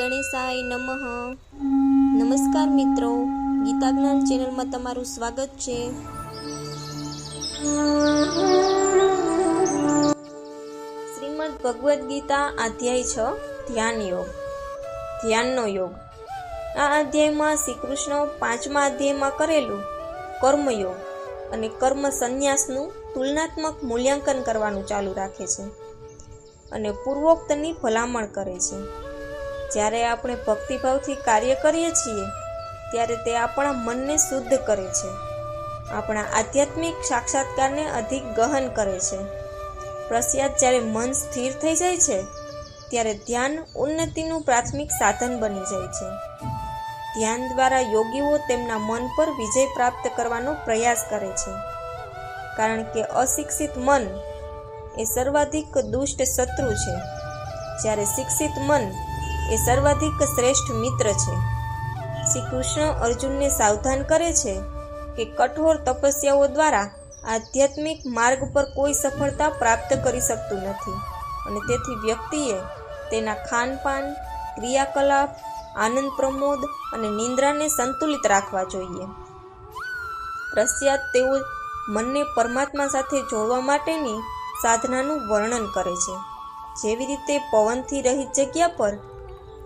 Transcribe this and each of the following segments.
ગણેશાય નમઃ. નમસ્કાર મિત્રો ગીતા જ્ઞાન ચેનલમાં તમારું સ્વાગત છે. શ્રીમદ ભગવદ્ ગીતા અધ્યાય છ, ધ્યાન યોગ. ધ્યાનનો યોગ. આ અધ્યાયમાં શ્રી કૃષ્ણ પાંચમા અધ્યાયમાં કરેલું કર્મયોગ અને કર્મ સંન્યાસનું તુલનાત્મક મૂલ્યાંકન કરવાનું ચાલુ રાખે છે અને પૂર્વોક્તની ભલામણ કરે છે. જ્યારે આપણે ભક્તિભાવથી કાર્ય કરીએ છીએ, ત્યારે તે આપણા મનને શુદ્ધ કરે છે. આપણા આધ્યાત્મિક સાક્ષાત્કારને અધિક ગહન કરે છે. પ્રસ્યાદ જ્યારે મન સ્થિર થઈ જાય છે, ત્યારે ધ્યાન ઉન્નતિનું પ્રાથમિક સાધન બની જાય છે. ધ્યાન દ્વારા યોગીઓ તેમના મન પર વિજય પ્રાપ્ત કરવાનો પ્રયાસ કરે છે. કારણ કે અશિક્ષિત મન એ સર્વાધિક દુષ્ટ શત્રુ છે. જ્યારે શિક્ષિત મન એ સર્વાધિક શ્રેષ્ઠ મિત્ર છે. શ્રી કૃષ્ણ અર્જુનને સાવધાન કરે છે કે કઠોર તપસ્યાઓ દ્વારા આધ્યાત્મિક માર્ગ પર કોઈ સફળતા પ્રાપ્ત કરી શકતું નથી અને તેથી વ્યક્તિએ તેના ખાનપાન, ક્રિયાકલાપ, આનંદ પ્રમોદ અને નિંદ્રાને સંતુલિત રાખવા જોઈએ. પશ્ચાત તેઓ મનને પરમાત્મા સાથે જોડવા માટેની સાધનાનું વર્ણન કરે છે. જેવી રીતે પવનથી રહિત જગ્યા પર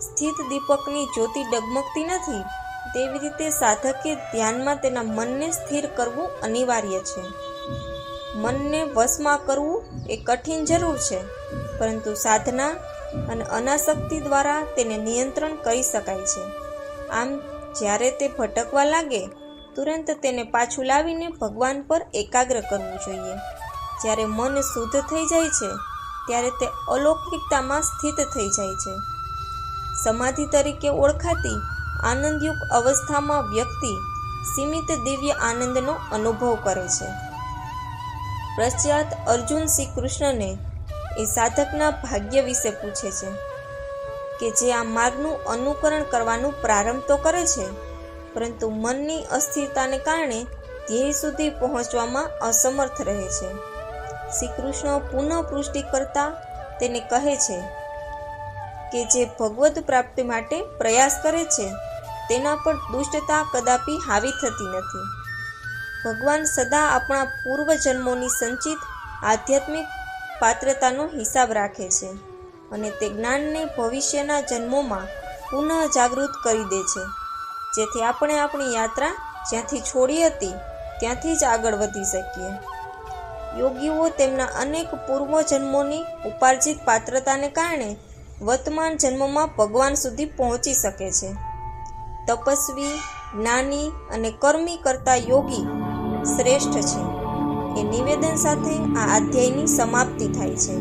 સ્થિત દીપકની જ્યોતિ ડગમગતી નથી, તેવી રીતે સાધકે ધ્યાનમાં તેના મનને સ્થિર કરવું અનિવાર્ય છે. મનને વશમાં કરવું એ કઠિન જરૂર છે, પરંતુ સાધના અને અનાસક્તિ દ્વારા તેને નિયંત્રણ કરી શકાય છે. આમ, જ્યારે તે ભટકવા લાગે, તુરંત તેને પાછું લાવીને ભગવાન પર એકાગ્ર કરવું જોઈએ. જ્યારે મન શુદ્ધ થઈ જાય છે, ત્યારે તે અલૌકિકતામાં સ્થિત થઈ જાય છે. સમાધિ તરીકે ઓળખાતી આનંદયુક્ત અવસ્થામાં વ્યક્તિ સીમિત દિવ્ય આનંદનો અનુભવ કરે છે. પશ્ચાત અર્જુન શ્રી કૃષ્ણને એ સાધકના ભાગ્ય વિશે પૂછે છે કે જે આ માર્ગનું અનુકરણ કરવાનું પ્રારંભ તો કરે છે, પરંતુ મનની અસ્થિરતાને કારણે ધ્યેય સુધી પહોંચવામાં અસમર્થ રહે છે. શ્રી કૃષ્ણ પુનઃ કરતા તેને કહે છે કે જે ભગવદ પ્રાપ્તિ માટે પ્રયાસ કરે છે, તેના પર દુષ્ટતા કદાપી હાવી થતી નથી. ભગવાન સદા આપણા પૂર્વજન્મોની સંચિત આધ્યાત્મિક પાત્રતાનો હિસાબ રાખે છે અને તે જ્ઞાનને ભવિષ્યના જન્મોમાં પુનઃ જાગૃત કરી દે છે. જેથી આપણે આપણી યાત્રા જ્યાંથી છોડી હતી, ત્યાંથી જ આગળ વધી શકીએ. યોગીઓ તેમના અનેક પૂર્વજન્મોની ઉપાર્જિત પાત્રતાને કારણે વર્તમાન જન્મમાં ભગવાન સુધી પહોંચી શકે છે. તપસ્વી, જ્ઞાની અને કર્મી કરતા યોગી શ્રેષ્ઠ છે. એ નિવેદન સાથે આ અધ્યાયની સમાપ્તિ થાય છે.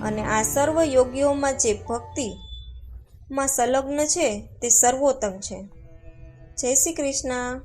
અને આ સર્વ યોગીઓમાં જે ભક્તિમાં સંલગ્ન છે, તે સર્વોત્તમ છે. જય શ્રી કૃષ્ણ.